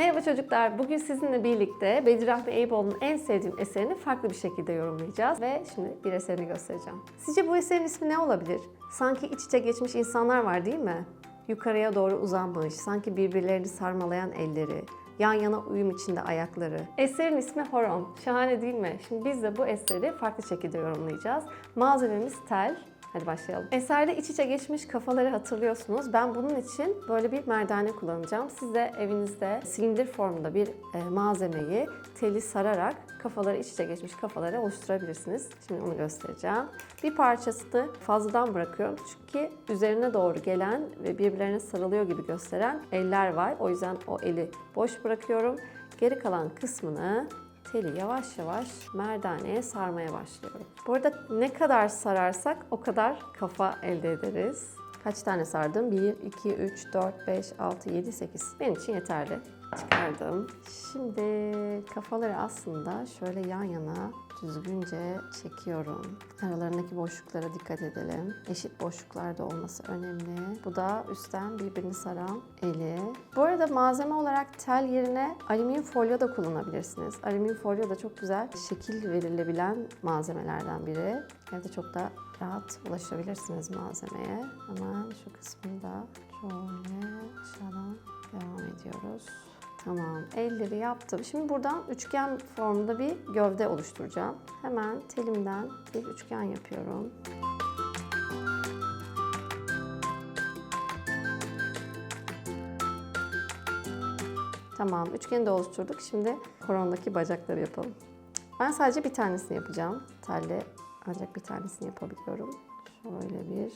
Merhaba çocuklar. Bugün sizinle birlikte Bedirahmi Eyüboğlu'nun en sevdiğim eserini farklı bir şekilde yorumlayacağız. Ve şimdi bir eserini göstereceğim. Sizce bu eserin ismi ne olabilir? Sanki iç içe geçmiş insanlar var değil mi? Yukarıya doğru uzanmış, sanki birbirlerini sarmalayan elleri, yan yana uyum içinde ayakları. Eserin ismi horon. Şahane değil mi? Şimdi biz de bu eseri farklı şekilde yorumlayacağız. Malzememiz tel, Hadi başlayalım. Eserde iç içe geçmiş kafaları hatırlıyorsunuz. Ben bunun için böyle bir merdane kullanacağım. Siz de evinizde silindir formunda bir e, malzemeyi teli sararak kafaları iç içe geçmiş kafaları oluşturabilirsiniz. Şimdi onu göstereceğim. Bir parçasını fazladan bırakıyorum. Çünkü üzerine doğru gelen ve birbirlerine sarılıyor gibi gösteren eller var. O yüzden o eli boş bırakıyorum. Geri kalan kısmını teli yavaş yavaş merdaneye sarmaya başlıyorum. Bu arada ne kadar sararsak o kadar kafa elde ederiz. Kaç tane sardım? 1, 2, 3, 4, 5, 6, 7, 8. Benim için yeterli. Çıkardım. Şimdi kafaları aslında şöyle yan yana düzgünce çekiyorum. Aralarındaki boşluklara dikkat edelim. Eşit boşluklarda olması önemli. Bu da üstten birbirini saran eli. Bu arada malzeme olarak tel yerine alüminyum folyo da kullanabilirsiniz. Alüminyum folyo da çok güzel şekil verilebilen malzemelerden biri. Evde çok da rahat ulaşabilirsiniz malzemeye. Hemen şu kısmını da şöyle aşağıdan devam ediyoruz. Tamam, elleri yaptım. Şimdi buradan üçgen formunda bir gövde oluşturacağım. Hemen telimden bir üçgen yapıyorum. Tamam, üçgeni de oluşturduk. Şimdi korondaki bacakları yapalım. Ben sadece bir tanesini yapacağım. Telle ancak bir tanesini yapabiliyorum. Şöyle bir,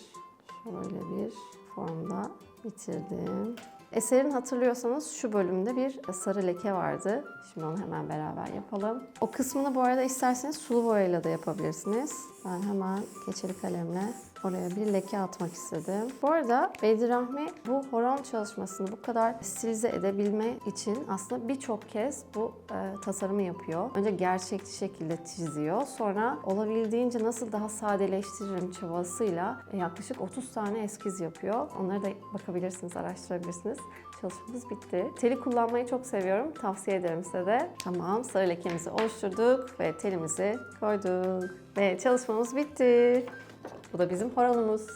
şöyle bir formda bitirdim. Eserin hatırlıyorsanız şu bölümde bir sarı leke vardı. Şimdi onu hemen beraber yapalım. O kısmını bu arada isterseniz sulu boyayla da yapabilirsiniz. Ben hemen keçeli kalemle oraya bir leke atmak istedim. Bu arada Bedirahmi bu horon çalışmasını bu kadar stilize edebilme için aslında birçok kez bu e, tasarımı yapıyor. Önce gerçekçi şekilde çiziyor. Sonra olabildiğince nasıl daha sadeleştiririm çabasıyla yaklaşık 30 tane eskiz yapıyor. Onlara da bakabilirsiniz, araştırabilirsiniz. Çalışmamız bitti. Teli kullanmayı çok seviyorum. Tavsiye ederim size de. Tamam, sarı lekemizi oluşturduk ve telimizi koyduk. Ve çalışmamız bitti. Bu da bizim horonumuz.